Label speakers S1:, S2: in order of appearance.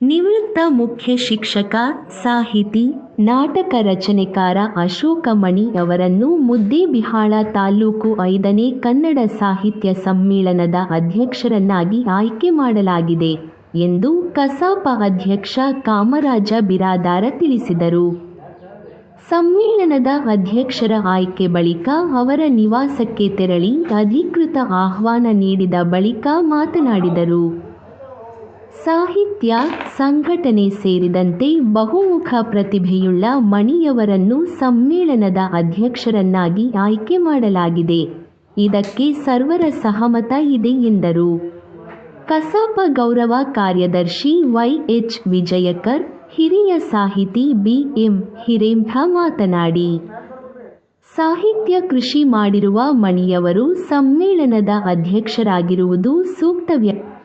S1: ನಿವೃತ್ತ ಮುಖ್ಯ ಶಿಕ್ಷಕ, ಸಾಹಿತಿ, ನಾಟಕ ರಚನೆಕಾರ ಅಶೋಕ ಮಣಿ ಅವರನ್ನು ಮುದ್ದೇಬಿಹಾಳ ತಾಲೂಕು ಐದನೇ ಕನ್ನಡ ಸಾಹಿತ್ಯ ಸಮ್ಮೇಳನದ ಅಧ್ಯಕ್ಷರನ್ನಾಗಿ ಆಯ್ಕೆ ಮಾಡಲಾಗಿದೆ ಎಂದು ಕಸಾಪ ಅಧ್ಯಕ್ಷ ಕಾಮರಾಜ ಬಿರಾದಾರ ತಿಳಿಸಿದರು. ಸಮ್ಮೇಳನದ ಅಧ್ಯಕ್ಷರ ಆಯ್ಕೆ ಬಳಿಕ ಅವರ ನಿವಾಸಕ್ಕೆ ತೆರಳಿ ಅಧಿಕೃತ ಆಹ್ವಾನ ನೀಡಿದ ಬಳಿಕ ಮಾತನಾಡಿದರು. ಸಾಹಿತ್ಯ ಸಂಘಟನೆ ಸೇರಿದಂತೆ ಬಹುಮುಖ ಪ್ರತಿಭೆಯುಳ್ಳ ಮಣಿಯವರನ್ನು ಸಮ್ಮೇಳನದ ಅಧ್ಯಕ್ಷರನ್ನಾಗಿ ಆಯ್ಕೆ ಮಾಡಲಾಗಿದೆ. ಇದಕ್ಕೆ ಸರ್ವರ ಸಹಮತ ಇದೆ ಎಂದರು. ಕಸಾಪ ಗೌರವ ಕಾರ್ಯದರ್ಶಿ ವೈ ಎಚ್ ವಿಜಯಕರ್, ಹಿರಿಯ ಸಾಹಿತಿ ಬಿ ಎಂ ಹಿರೇಂಥ ಮಾತನಾಡಿ, ಸಾಹಿತ್ಯ ಕೃಷಿ ಮಾಡಿರುವ ಮಣಿಯವರು ಸಮ್ಮೇಳನದ ಅಧ್ಯಕ್ಷರಾಗಿರುವುದು ಸೂಕ್ತ ವ್ಯಕ್ತಿ